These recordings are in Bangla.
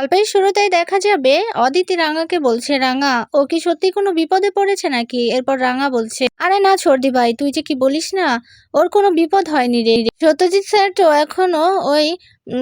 গল্পের শুরুতেই দেখা যাবে অদিতি রাঙাকে বলছে, রাঙা, ও কি সত্যি কোনো বিপদে পড়েছে নাকি? এরপর রাঙা বলছে, আরে না সর্দি ভাই, তুই যে কি বলিস না, ওর কোনো বিপদ হয়নি রে। সত্যজিৎ স্যার তো এখনও ওই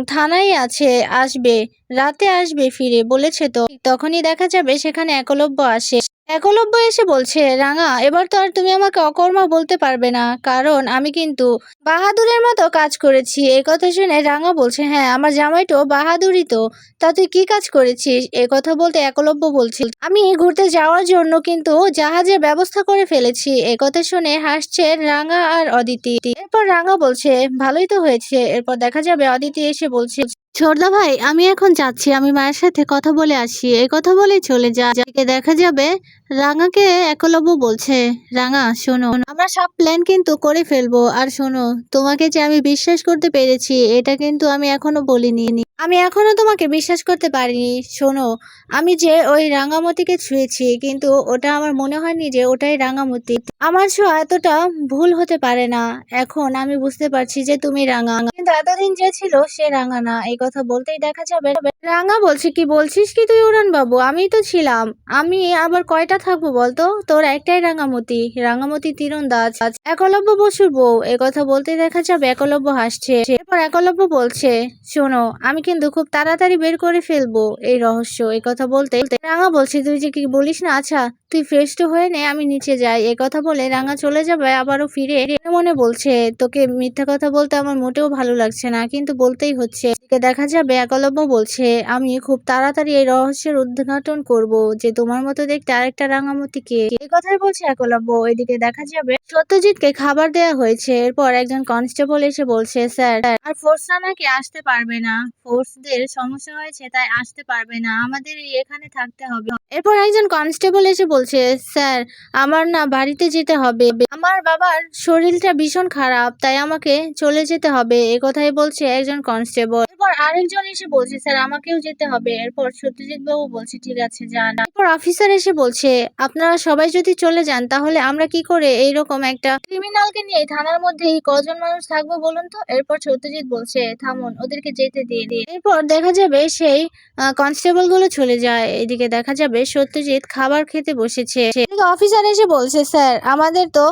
থানায় আছে, আসবে, রাতে আসবে ফিরে বলেছে তো। তখনই দেখা যাবে সেখানে একলব্য আসে। একলব্য এসে বলছে, রাঙা, এবার তো আর তুমি আমাকে অকর্মা বলতে পারবে না। কারণ আমি কিন্তু বাহাদুরের মতো কাজ করেছি। এই কথা শুনে রাঙা বলছে হ্যাঁ আমার জামাইটো বাহাদুরই তো। তা তুই কি কাজ করেছিস? এ কথা বলতে একলব্য বলছিল আমি ঘুরতে যাওয়ার জন্য কিন্তু জাহাজের ব্যবস্থা করে ফেলেছি। এ কথা শুনে হাসছে রাঙা আর অদিতি। এরপর রাঙা বলছে, ভালোই তো হয়েছে। এরপর দেখা যাবে অদিতি এসে বলছে ছোটদা ভাই, আমি এখন যাচ্ছি। আমি মায়ের সাথে কথা বলে আসি। এই কথা বলে চলে যা। যাকে দেখা যাবে, রাঙাকে একলব্য বলছে, রাঙা, শোনো। আমরা সব প্ল্যান কিন্তু করে ফেলব। আর শোনো, তোমাকে যে আমি বিশ্বাস করতে পেরেছি, এটা কিন্তু আমি এখনও বলিনি। আমি এখনও তোমাকে বিশ্বাস করতে পারিনি। শোনো, আমি যে ওই রাঙামতিকে ছুঁয়েছি, কিন্তু ওটা আমার মনে হয়নি যে ওটাই রাঙামতি। আমার ছোঁয়া এতটা ভুল হতে পারে না। এখন আমি বুঝতে পারছি যে তুমি রাঙা। কিন্তু এতদিন যে ছিল, সে রাঙা না। কথা বলতেই দেখা যাবে। রাঙা বলছে, কি বলছিস কি তুই উড়ান বাবু আমি তো ছিলাম। আমি আবার কয়টা থাকব বলতো? তোর একটাই রাঙামতি। রাঙামতি তীরন্দাজ। একলব্য বসুর বউ। এ কথা বলতে দেখা যাবে, একলব্য হাসছে। এরপর একলব্য বলছে, শোনো, আমি কিন্তু খুব তাড়াতাড়ি বের করে ফেলব এই রহস্য। এই কথা বলতে রাঙা বলছে, তুই যে কি বলিস না আচ্ছা তুই ফ্রেশ হয়ে নে, আমি নিচে যাই। এ কথা বলে রাঙা চলে যাবে, আবারও ফিরে মনে বলছে, তোকে মিথ্যা কথা বলতে আমার মোটেও ভালো লাগছে না, কিন্তু বলতেই হচ্ছে। দেখা যাবে, একলব্য বলছে আমি খুব তাড়াতাড়ি এই রহস্যের উদ্ঘাটন করব যে তোমার মতো দেখতে আরেকটা রাঙামতি কে? এই কথাই বলছে একলব্য। এদিকে দেখা যাবে সত্যজিৎকে খাবার দেওয়া হয়েছে। এরপর একজন কনস্টেবল এসে বলছে, স্যার, আর ফোর্সরা নাকি আসতে পারবে না। ফোর্সদের সমস্যা হয়েছে, তাই আসতে পারবে না। আমাদের এখানে থাকতে হবে। এরপর একজন কনস্টেবল এসে বলছে, স্যার, আমার না বাড়িতে যেতে হবে। আমার বাবার শরীরটা ভীষণ খারাপ, তাই আমাকে চলে যেতে হবে। এ কথাই বলছে একজন কনস্টেবল। এরপর আরেকজন এসে বলছে, স্যার, আমাকেও যেতে হবে। এরপর সত্যজিৎ বাবু বলছে, ঠিক আছে, যান। এরপর অফিসার এসে বলছে, আপনারা সবাই যদি চলে যান, তাহলে আমরা কি করে এইরকম একটা ক্রিমিনালকে নিয়ে থানার মধ্যে কজন মানুষ থাকব বলুন তো? এরপর সত্যজিৎ বলছে, থামুন, ওদেরকে যেতে দিয়ে দিন। এরপর দেখা যাবে সেই কনস্টেবলগুলো চলে যায়। এদিকে দেখা যাবে সত্যজিৎ খাবার খেতে বসেছে। অফিসার এসে বলছে, স্যার, আমাদের তো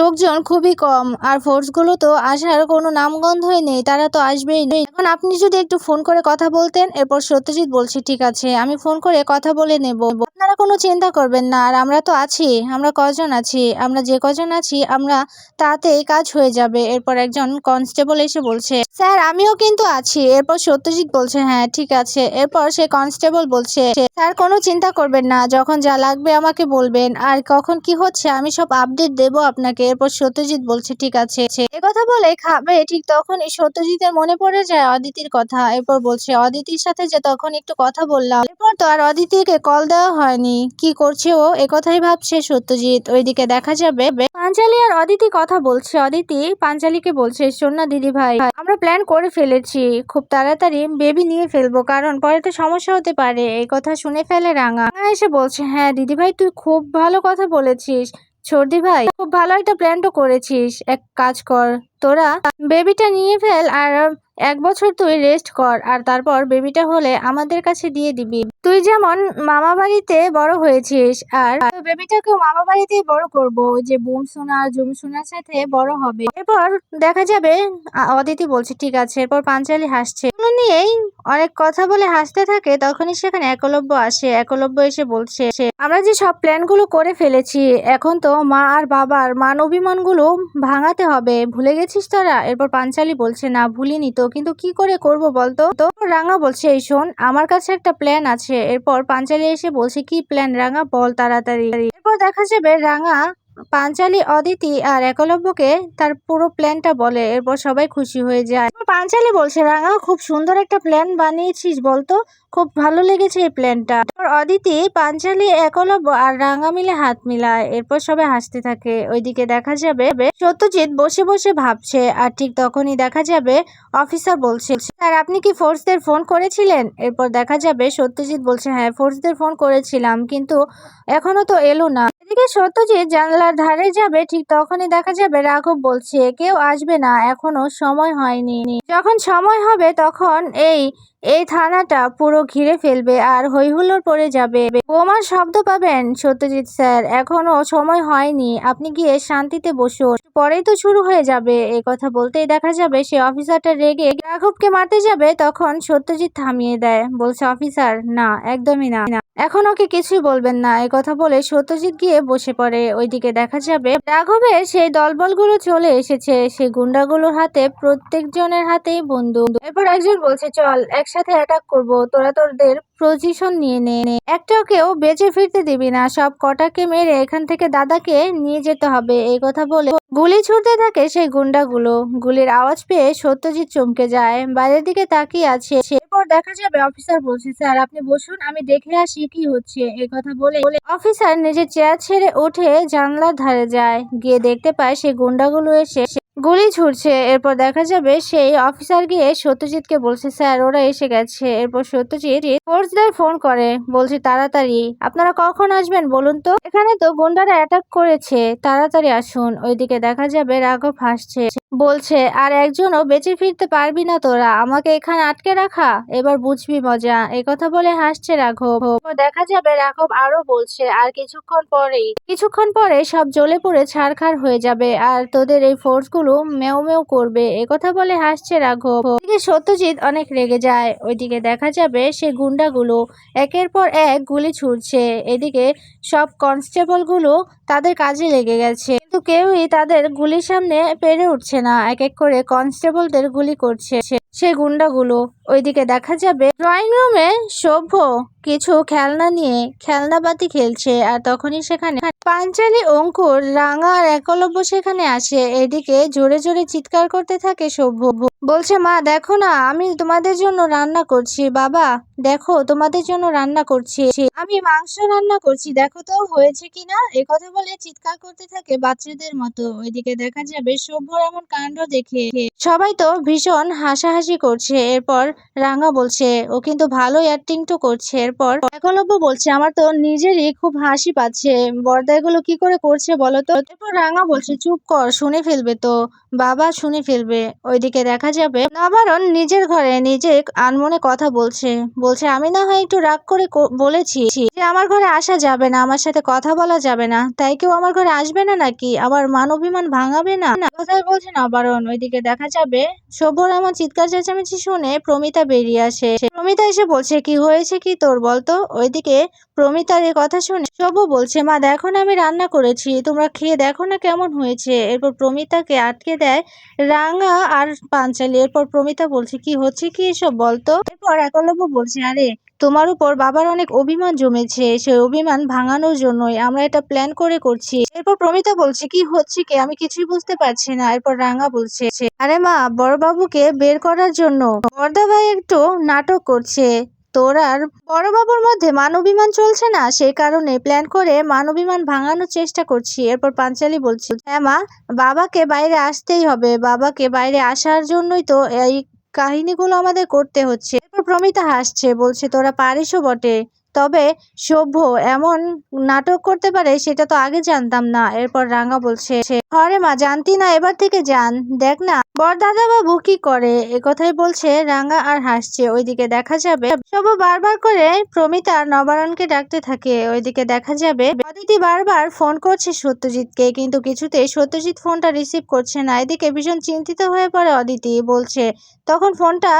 লোকজন খুবই কম, আর ফোর্সগুলো তো আসার কোনো নামগন্ধই নেই, তারা তো আসবেই নেই। এখন আপনি যদি একটু ফোন করে কথা বলতেন, এরপর সত্যজিৎ বলছে, ঠিক আছে, আমি ফোন করে কথা বলে নেব। আপনারা কোনো চিন্তা করবেন না, আর আমরা তো আছি, আমরা কজন আছি, আমরা যে কজন আছি, আমরা তাতেই কাজ হয়ে যাবে। এরপর একজন কনস্টেবল এসে বলছে, স্যার, আমিও কিন্তু আছি। এরপর সত্যজিৎ বলছে হ্যাঁ ঠিক আছে। এরপর সে কনস্টেবল বলছে, স্যার, কোনো চিন্তা করবেন না, যখন যা লাগবে আমাকে বলবেন, আর কখন কি হচ্ছে আমি সব আপডেট দেব আপনাকে। এরপর সত্যজিৎ বলছে, ঠিক আছে। কথা বলে খাবে, ঠিক তখনই সত্যজিতের মনে পড়ে যায় অদিতির কথা। এরপর বলছে, অদিতির সাথে যে তখন একটু কথা বললাম, এরপর তো আর অদিতিকে কল দেওয়া হয়নি। কি করছে ও? একথাই ভাবছে সত্যজিৎ। ওইদিকে দেখা যাবে পাঞ্চালি আর অদিতি কথা বলছে। অদিতি পাঞ্চালিকে বলছে শোন না দিদি ভাই, আমরা প্ল্যান করে ফেলেছি। খুব তাড়াতাড়ি বেবি নিয়ে ফেলব, কারণ পরে তো সমস্যা হতে পারে। এই কথা শুনে ফেলে রাঙা। এসে বলছে হ্যাঁ দিদি ভাই, তুই খুব ভালো কথা বলেছিস। সর্দি ভাই, খুব ভালো একটা প্ল্যান তো করেছিস। এক কাজ কর তোরা বেবিটা নিয়ে ফেল আর এক বছর তুই রেস্ট কর আর তারপর বেবিটা হলে আমাদের কাছে দিয়ে দিবি। তুই যেমন মামা বাড়িতে বড় হয়েছিস আর বেবিটাকেও মামা বাড়িতেই বড় করব। যে বুম সোনা জুম সোনার সাথে বড় হবে। এরপর দেখা যাবে অদিতি বলছে, ঠিক আছে। এরপর পাঞ্চালি হাসছে। নিয়েই অনেক কথা বলে হাসতে থাকে, তখনই সেখানে একলব্য আসে। একলব্য এসে বলছে, আমরা যে সব প্ল্যানগুলো করে ফেলেছি, এখন তো মা আর বাবার মান অভিমানগুলো ভাঙাতে হবে। ভুলে গেছিস তোরা? এরপর পাঞ্চালি বলছে, না, ভুলিনি তো, কিন্তু কি করে করব বলতো? তো রাঙা বলছে, এই শোন, আমার কাছে একটা প্ল্যান আছে। এরপর পাঞ্চালি এসে বলছে, কি প্ল্যান রাঙা? বল তাড়াতাড়ি। এরপর দেখা যাবে রাঙা পাঞ্চালি, অদিতি আর একলব্যকে তার পুরো প্ল্যানটা বলে, এরপর সবাই খুশি হয়ে যায়। পাঞ্চালি বলছে, রাঙা, খুব সুন্দর একটা প্ল্যান বানিয়েছিস বলতো, খুব ভালো লেগেছে এই প্ল্যানটা অদিতি, পাঞ্চালি, একলব্য আর রাঙা মিলে হাত মিলায়, এরপর সবাই হাসতে থাকে। ওইদিকে দেখা যাবে, সত্যজিৎ বসে বসে ভাবছে, আর ঠিক তখনই দেখা যাবে, অফিসার বলছে, স্যার, আপনি কি ফোর্সদের ফোন করেছিলেন? এরপর দেখা যাবে, সত্যজিৎ বলছে হ্যাঁ ফোর্সদের ফোন করেছিলাম, কিন্তু এখনও তো এলো না। এদিকে সত্যজিৎ জানলার ধারে যাবে, ঠিক তখনই দেখা যাবে রাঘব বলছে, কেউ আসবে না, এখনও সময় হয়নি। যখন সময় হবে, তখন এই এই থানাটা পুরো ঘিরে ফেলবে আর হৈহুল্লোড় পড়ে যাবে। বোমার শব্দ পাবেন, সত্যজিৎ স্যার, এখনও সময় হয়নি, আপনি গিয়ে শান্তিতে বসুন। পরেই তো শুরু হয়ে যাবে এই কথা বলতেই দেখা যাবে সে অফিসারটা রেগে রাঘবকে মারতে যাবে, তখন সত্যজিৎ থামিয়ে দেয়, বলছে, অফিসার, না, একদমই না। না। এখন ওকে কিছুই বলবেন না এই কথা বলে সত্যজিৎ গিয়ে বসে পড়ে। ওইদিকে দেখা যাবে রাঘবের সেই দলবলগুলো চলে এসেছে। সেই গুন্ডাগুলোর হাতে প্রত্যেকজনের হাতেই বন্ধু এরপর একজন বলছে, চল, একসাথে অ্যাটাক করব। তোরা তোদের পজিশন নিয়ে নে। একটাও কেউ বেঁচে ফিরতে দিবি না, সব কটাকে মেরে এখান থেকে দাদাকে নিয়ে যেতে হবে। এই কথা বলে গুলি ছুটতে থাকে সেই গুন্ডাগুলো। গুলির আওয়াজ পেয়ে সত্যজিৎ চমকে যায়। বাইরের দিকে তাকিয়ে আছে। এরপর দেখা যাবে অফিসার বলছে, স্যার, আপনি বসুন, আমি দেখে আসি কি হচ্ছে। এই কথা বলে বলে অফিসার নিজের চেয়ার ছেড়ে উঠে জানলার ধারে যায়। গিয়ে দেখতে পায় সেই গুন্ডাগুলো এসে গুলি ছুটছে এরপর দেখা যাবে সেই অফিসার গিয়ে সত্যজিৎকে বলছে, স্যার, ওরা এসে গেছে। এরপর সত্যজিৎ ফোর্সদের ফোন করে, বলছে, তাড়াতাড়ি, আপনারা কখন আসবেন বলুন তো? এখানে তো গুন্ডারা অ্যাটাক করেছে। তাড়াতাড়ি আসুন। ওইদিকে দেখা যাবে রাঘব হাসছে। বলছে, আর একজনও বেঁচে ফিরতে পারবি না তোরা, আমাকে এখানে আটকে রাখা? এবার বুঝবি মজা কথা বলে হাসছে রাঘব। দেখা যাবে রাঘব আরও বলছে, আর কিছুক্ষণ পরেই, কিছুক্ষণ পরে সব জ্বলে পড়ে ছারখার হয়ে যাবে, আর তোদের এই ফোর্সগুলো মেও মেও করবে। কথা বলে হাসছে রাঘব। এদিকে সত্যজিৎ অনেক রেগে যায়, ওইদিকে দেখা যাবে সে গুন্ডাগুলো একের পর এক গুলি ছুটছে এদিকে সব কনস্টেবলগুলো তাদের কাজে লেগে গেছে, কিন্তু কেউই তাদের গুলির সামনে পেরে উঠছে না এক এক করে কনস্টেবলদের গুলি করছে সে গুন্ডাগুলো। ওইদিকে দেখা যাবে ড্রয়িং রুমে সভ্য কিছু খেলনা নিয়ে খেলনা বাতি খেলছে আর তখনই সেখানে পাঞ্চালি অঙ্কুর, রাঙা আর একলব্য সেখানে আসে। এদিকে জোরে জোরে চিৎকার করতে থাকে সভ্য। বলছে, মা, দেখো না, আমি তোমাদের জন্য রান্না করছি। বাবা, দেখো, তোমাদের জন্য রান্না করছি। আমি মাংস রান্না করছি। দেখো তো, হয়েছে কিনা কথা বলে চিৎকার করতে থাকে বাচ্চাদের মতো। ওইদিকে দেখা যাবে সভ্যর এমন কাণ্ড দেখে সবাই তো ভীষণ হাসাহাসি করছে। এরপর রাঙা বলছে, ও কিন্তু ভালোই অ্যাক্টিং তো করছে। এরপর একলব্য বলছে, আমার তো নিজেরই খুব হাসি পাচ্ছে। বর্দা এগুলো কি করে করছে বলো তো? এরপর রাঙা বলছে, চুপ কর, শুনে ফেলবে তো। বাবা শুনে ফেলবে। ওইদিকে দেখা যাবে নবারণ নিজের ঘরে নিজে আনমনে কথা বলছে। বলছে, আমি না হয় একটু রাগ করে বলেছি যে আমার ঘরে আসা যাবে না, আমার সাথে কথা বলা যাবে না। তাই কেউ আমার ঘরে আসবে না নাকি? আবার মান অভিমান ভাঙাবে না? কথাই বলছে নবারণ। ওইদিকে দেখা যাবে সভ্যর এমন চিৎকার চেঁচামেচি শুনে প্রমিতা বেরিয়ে আসে। প্রমিতা এসে বলছে কি হয়েছে? কি তোর বলতো? ওইদিকে প্রমিতার এই কথা শুনে সভ্য বলছে, মা, দেখো না আমি রান্না করেছি, তোমরা খেয়ে দেখো না কেমন হয়েছে। এরপর প্রমিতাকে আটকে দেয় রাঙা আর পাঞ্চালি। এরপর প্রমিতা বলছে, কি হচ্ছে কি এসব বলতো? এরপর একলব্য বলছে, আরে, তোমার উপর বাবার অনেক অভিমান জমেছে সেই অভিমান ভাঙানোর জন্যই আমরা এটা প্ল্যান করে করছি। এরপর প্রমিতা বলছে, কি হচ্ছে কি? আমি কিছুই বুঝতে পারছি না। এরপর রাঙা বলছে, আরে মা, বড়বাবুকে বের করার জন্য বর্দা ভাই একটু নাটক করছে। তোর আর বড়বাবুর মধ্যে মানবিমান চলছে না। সেই কারণে প্ল্যান করে মানবিমান ভাঙানোর চেষ্টা করছি। এরপর পাঞ্চালি বলছি হ্যাঁ মা, বাবাকে বাইরে আসতেই হবে। বাবাকে বাইরে আসার জন্যই তো এই কাহিনীগুলো আমাদের করতে হচ্ছে। এরপর প্রমিতা হাসছে, বলছে, তোরা পারিসও বটে। তবে সভ্য এমন নাটক করতে পারে, সেটা তো আগে জানতাম না। এরপর রাঙা বলছে, হরে মা, জানতি না, এবার থেকে যান। দেখ না বরদাদা বাবু কি করে? এ কথাই বলছে রাঙা আর হাসছে। ওইদিকে দেখা যাবে, সভ্য বারবার করে প্রমিতা নবারণকে ডাকতে থাকে। ওইদিকে দেখা যাবে, অদিতি বারবার ফোন করছে সত্যজিৎকে, কিন্তু কিছুতে সত্যজিৎ ফোনটা রিসিভ করছে না। এদিকে ভীষণ চিন্তিত হয়ে পড়ে অদিতি, বলছে, তখন ফোনটা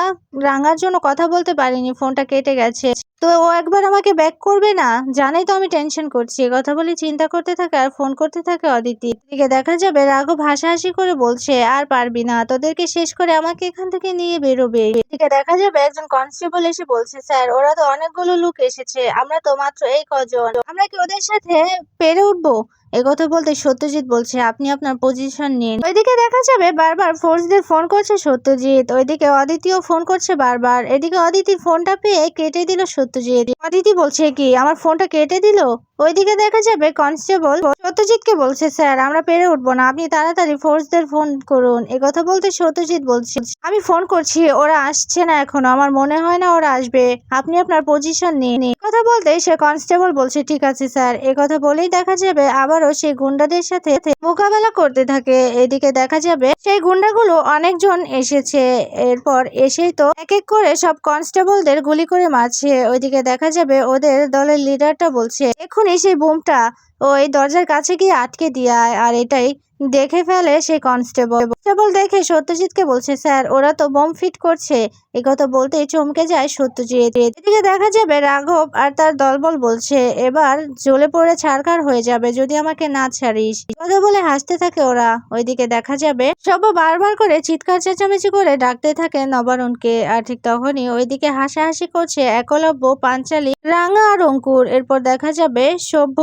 রাঙার জন্য কথা বলতে পারিনি, ফোনটা কেটে গেছে। তো ও একবার আমাকে ব্যাক করবে না? জানেই তো আমি টেনশন করছি। কথা বলে চিন্তা করতে থাকে আর ফোন করতে থাকে অদিতি। এদিকে দেখা যাবে রাঘব হাসাহাসি করে বলছে, আর পারবি না, তোদেরকে শেষ করে আমাকে এখান থেকে নিয়ে বেরোবে। এদিকে দেখা যাবে একজন কনস্টেবল এসে বলছে, স্যার, ওরা তো অনেকগুলো লোক এসেছে, আমরা তো মাত্র এই কজন। আমরা কি ওদের সাথে পেরে উঠবো? একথা বলতে সত্যজিৎ বলছে, আপনি আপনার পজিশন নিন। ওইদিকে দেখা যাবে বারবার ফোর্সদের ফোন করছে সত্যজিৎ, ওইদিকে অদিতিও ফোন করছে বারবার। এদিকে অদিতি ফোনটা পেয়ে কেটে দিল সত্যজিৎ। অদিতি বলছে কি, আমার ফোনটা কেটে দিল? ওইদিকে দেখা যাবে কনস্টেবল সত্যজিৎকে বলছে, স্যার, আমরা পেরে উঠবো না। আপনি তাড়াতাড়ি ফোর্সদের ফোন করুন। এ কথা বলতে সত্যজিৎ বলছে, আমি ফোন করছি, ওরা আসছে না এখনও। আমার মনে হয় না ওরা আসবে। আপনি আপনার পজিশন নিয়ে নিন কথা বলতে সে কনস্টেবল বলছে, ঠিক আছে, স্যার। এ কথা বলেই দেখা যাবে আবারও সেই গুন্ডাদের সাথে মোকাবেলা করতে থাকে। এদিকে দেখা যাবে সেই গুন্ডাগুলো অনেকজন এসেছে। এরপর এসেই তো এক এক করে সব কনস্টেবলদের গুলি করে মারছে। ওইদিকে দেখা যাবে ওদের দলের লিডারটা বলছে এক্ষুনি সেই বোমটা ওই দরজার কাছে গিয়ে আটকে দিয়ে আর এটাই দেখে ফেলে সেই কনস্টেবল। কনস্টেবল দেখে সত্যজিৎকে বলছে, স্যার, ওরা তো বোম ফিট করছে। এ কথা বলতেই চমকে যায় সত্যজিৎ। এদিকে দেখা যাবে রাঘব আর তার দলবল বলছে, এবার জ্বলে পড়ে ছাড়খাড় হয়ে যাবে, যদি আমাকে না ছাড়িস। কথা বলে হাসতে থাকে ওরা। ওইদিকে দেখা যাবে সব বারবার করে চিৎকার, চেঁচামেচি করে ডাকতে থাকে নবারণকে। আর ঠিক তখনই ওইদিকে হাসাহাসি করছে একলব্য পাঞ্চালী, রাঙা আর অঙ্কুর। এরপর দেখা যাবে সভ্য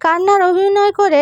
কান্নার অভিনয় করে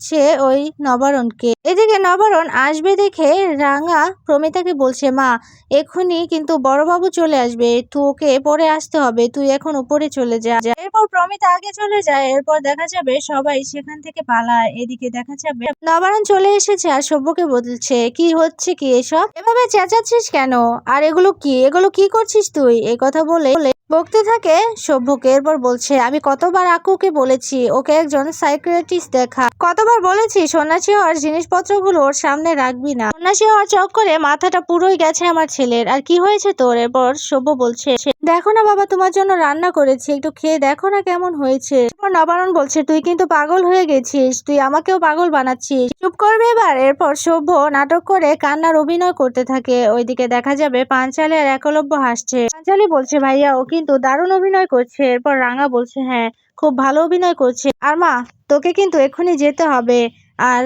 ডাকছে ওই নবারণকে। এদিকে নবারণ আসবে দেখে রাঙা প্রমিতাকে বলছে, মা, এক্ষুনি কিন্তু বড়বাবু চলে আসবে। তোকে পরে আসতে হবে। তুই এখন উপরে চলে যা। এরপর প্রমিতা আগে চলে যায়। এরপর দেখা যাবে সবাই সেখান থেকে পালায়। এদিকে দেখা যাবে নবারণ চলে এসেছে আর সভ্যকে বলছে, কি হচ্ছে কি এসব? এভাবে চেঁচাচ্ছিস কেন? আর এগুলো কি? এগুলো কি করছিস তুই? এই কথা বলে বকতে থাকে সভ্যকে এরপর বলছে, আমি কতবার আকুকে বলেছি, ওকে একজন সাইকিয়াট্রিস্ট দেখা। কতবার বলেছি, সন্ন্যাসী হওয়ার জিনিসপত্রগুলো ওর সামনে রাখবি না। সন্ন্যাসী হওয়ার চক্করে মাথাটা পুরোই গেছে আমার ছেলের। আর কি হয়েছে তোর? এরপর সভ্য বলছে, দেখো না বাবা, তোমার জন্য রান্না করেছি, একটু খেয়ে দেখো না কেমন হয়েছে। নবারণ বলছে, তুই কিন্তু পাগল হয়ে গেছিস, তুই আমাকেও পাগল বানাচ্ছিস। চুপ করবে এবার। এরপর সভ্য নাটক করে কান্নার অভিনয় করতে থাকে। ওইদিকে দেখা যাবে পাঞ্চালি আর একলব্য হাসছে। পাঞ্চালি বলছে, ভাইয়া, ও কিন্তু দারুণ অভিনয় করছে। এরপর রাঙা বলছে হ্যাঁ খুব ভালো অভিনয় করছে। আর মা তোকে কিন্তু এক্ষুনি যেতে হবে। আর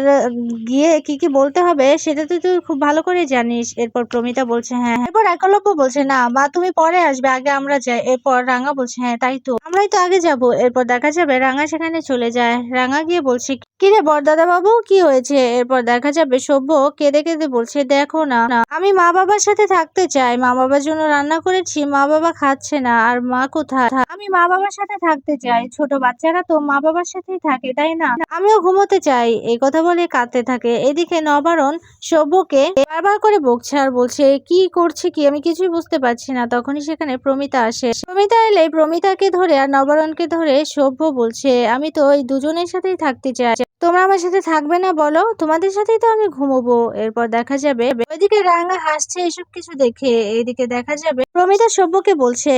গিয়ে কি কি বলতে হবে সেটা তো তুই খুব ভালো করে জানিস। এরপর প্রমিতা বলছে হ্যাঁ। এরপর একলব্য বলছে, না, মা, তুমি পরে আসবে, আগে আমরা যাই। এরপর রাঙা বলছে হ্যাঁ তাই তো। আমরাই তো আগে যাব। এরপর দেখা যাবে রাঙা সেখানে চলে যায়। রাঙা গিয়ে বলছে কিরে বরদাদা বাবু কি হয়েছে? এরপর দেখা যাবে সভ্য কেঁদে কেঁদে বলছে, দেখো না, আমি মা বাবার সাথে থাকতে চাই। মা বাবার জন্য রান্না করেছি, মা বাবা খাচ্ছে না। আর মা কোথায়? আমি মা বাবার সাথে থাকতে চাই। ছোট বাচ্চারা তো মা বাবার সাথেই থাকে, তাই না? আমিও ঘুমোতে চাই। এই কথা বলে কাঁদতে থাকে। এদিকে নবারণ সভ্যকে বারবার করে বকছে আর বলছে, কি করছে কি? আমি কিছুই বুঝতে পারছি না। তখনই সেখানে প্রমিতা আসে। প্রমিতা এলে প্রমিতাকে ধরে আর নবারণকে ধরে সভ্য বলছে, আমি তো ওই দুজনের সাথেই থাকতে চাই। তোমরা আমার সাথে থাকবে না বলো? তোমাদের সাথেই তো আমি ঘুমোবো। এরপর দেখা যাবে ওইদিকে রাঙা হাসছে এসব কিছু দেখে। এইদিকে দেখা যাবে প্রমিতা সভ্যকে বলছে,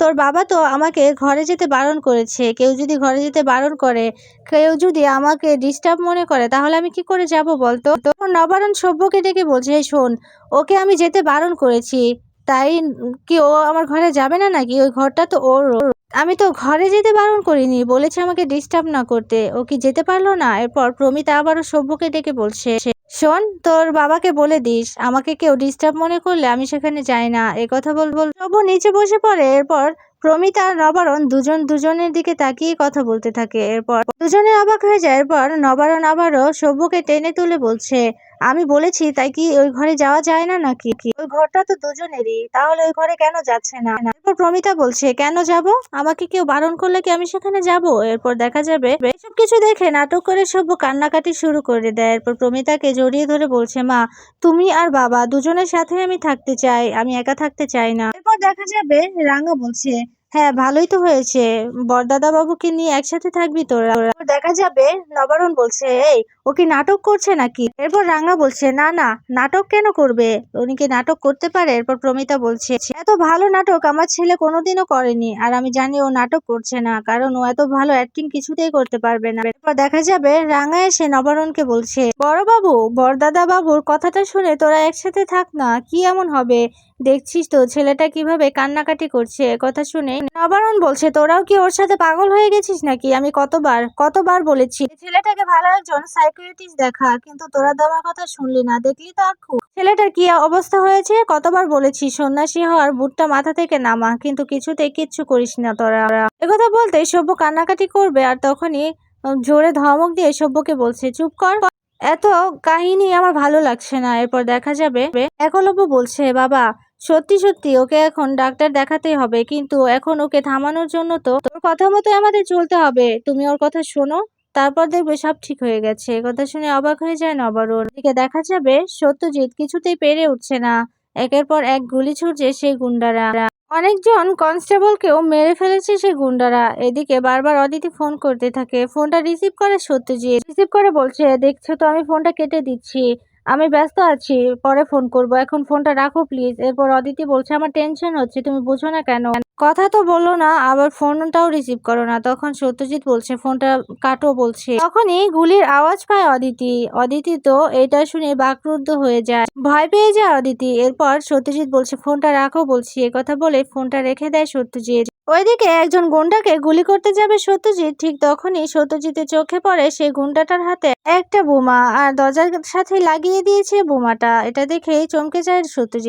তোর বাবা তো আমাকে ঘরে যেতে বারণ করেছে। কেউ যদি ঘরে যেতে বারণ করে, কেউ যদি আমাকে ডিস্টার্ব মনে করে, তাহলে আমি কি করে যাব বলতো? তখন নবারণ সভ্যকে ডেকে বলছে, "এই শোন, ওকে আমি যেতে বারণ করেছি। তাই কি ও আমার ঘরে যাবে না নাকি? ওই ঘরটা তো ওর আমি তো ঘরে যেতে বারণ করিনি, বলেছে আমাকে ডিস্টার্ব না করতে। ও কি যেতে পারল না? এরপর প্রমিতা আবারও সভ্যকে ডেকে বলছে, শোন, তোর বাবাকে বলে দিস, আমাকে কেউ ডিস্টার্ব মনে করলে আমি সেখানে যাই না। এ কথা বল বল। সভ্য নিচে বসে পড়ে, এরপর প্রমিতা আর নবারণ দুজন দুজনের দিকে তাকিয়ে কথা বলতে থাকে। এরপর দুজনে অবাক হয়ে যায়, এরপর নবারণ আবারও সভ্যকে টেনে তুলে বলছে আমি বলেছি, তাই কি ওই ঘরে যাওয়া যায় না নাকি? ওই ঘরটা তো দুজনেরই, তাহলে ওই ঘরে কেন যাচ্ছে না? এরপর প্রমিতা বলছে, কেন যাব? আমাকে কেউ বারণ করলে কি আমি সেখানে যাব? এরপর দেখা যাবে, এসব কিছু দেখে নাটক করে সভ্য কান্নাকাটি শুরু করে দেয়। এরপর প্রমিতাকে জড়িয়ে ধরে বলছে, মা, তুমি আর বাবা দুজনের সাথে আমি থাকতে চাই, আমি একা থাকতে চাই না। এরপর দেখা যাবে, রাঙা বলছে হ্যাঁ ভালোই তো হয়েছে। বরদাদা বাবুকে নিয়ে একসাথে থাকবি তোরা। দেখা যাবে, নবারণ বলছে, এই, ও কি নাটক করছে নাকি? এরপর রাঙা বলছে, না না, নাটক কেন করবে? উনি কি নাটক করতে পারে? এরপর প্রমিতা বলছে, এত ভালো নাটক আমার ছেলে কোনোদিনও করেনি আর আমি জানি ও নাটক করছে না, কারণ ও এত ভালো অ্যাক্টিং কিছুতেই করতে পারবে না। এরপর দেখা যাবে, রাঙা এসে নবারণকে বলছে বড় বাবু বরদাদা বাবুর কথাটা শুনে তোরা একসাথে থাক না, কি এমন হবে? দেখছিস তো, ছেলেটা কীভাবে কান্নাকাটি করছে? কথা শুনে নবারণ বলছে, তোরাও কি ওর সাথে পাগল হয়ে গেছিস নাকি? আমি কতবার কতবার বলেছি। ছেলেটাকে ভালো একজন সাইকিয়াট্রিস্ট দেখা, কিন্তু তোরা আমার কথা শুনলি না, দেখলি তো খুব। ছেলেটার কি অবস্থা হয়েছে? কতবার বলেছি, সন্ন্যাসী হওয়ার বুটটা মাথা থেকে নামা, কিন্তু কিছুতে কিচ্ছু করিস না তোরা। একথা বলতে সভ্য কান্নাকাটি করবে, আর তখনই জোরে ধমক দিয়ে সভ্যকে বলছে, চুপ কর এত কাহিনী আমার ভালো লাগছে না। এরপর দেখা যাবে একলব্য বলছে, বাবা সত্যি সত্যি, ওকে এখন ডাক্তার দেখাতেই হবে, কিন্তু এখন ওকে থামানোর জন্য তো তোর কথা মতো আমাদের চলতে হবে। তুমি ওর কথা শোনো, তারপর দেখবে সব ঠিক হয়ে গেছে। কথা শুনে অবাক হয়ে যায় নবারুণ এদিকে দেখা যাবে সত্যজিৎ কিছুতেই পেরে উঠছে না। একের পর এক গুলি ছুটছে সেই গুন্ডারা। অনেকজন কনস্টেবলকেও মেরে ফেলেছে সেই গুন্ডারা। এদিকে বারবার অদিতি ফোন করতে থাকে। ফোনটা রিসিভ করে সত্যজিৎ। রিসিভ করে বলছে, দেখছ তো, আমি ফোনটা কেটে দিচ্ছি। আমি ব্যস্ত আছি, পরে ফোন করব। এখন ফোনটা রাখো প্লিজ। এরপর অদিতি বলছে, আমার টেনশন হচ্ছে, তুমি বুঝো না কেন? কথা তো বলল না, আবার ফোনটাও রিসিভ করো না। তখন সত্যজিৎ বলছে, ফোনটা কাটো, বলছে। তখনই গুলির আওয়াজ পায় অদিতি। অদিতি তো এটা শুনে বাকরুদ্ধ হয়ে যায়। ভয় পেয়ে যায় অদিতি। এরপর সত্যজিৎ বলছে, ফোনটা রাখো, বলছি। কথা বলে ফোনটা রেখে দেয় সত্যজিৎ। ওইদিকে একজন গুন্ডাকে গুলি করতে যাবে সত্যজিৎ, ঠিক তখনই সত্যজিতের চোখে পড়ে সেই গুন্ডাটার হাতে একটা বোমা, আর দরজার সাথে লাগিয়ে দিয়েছে বোমাটা। এটা দেখেই চমকে যায় সত্যজিৎ।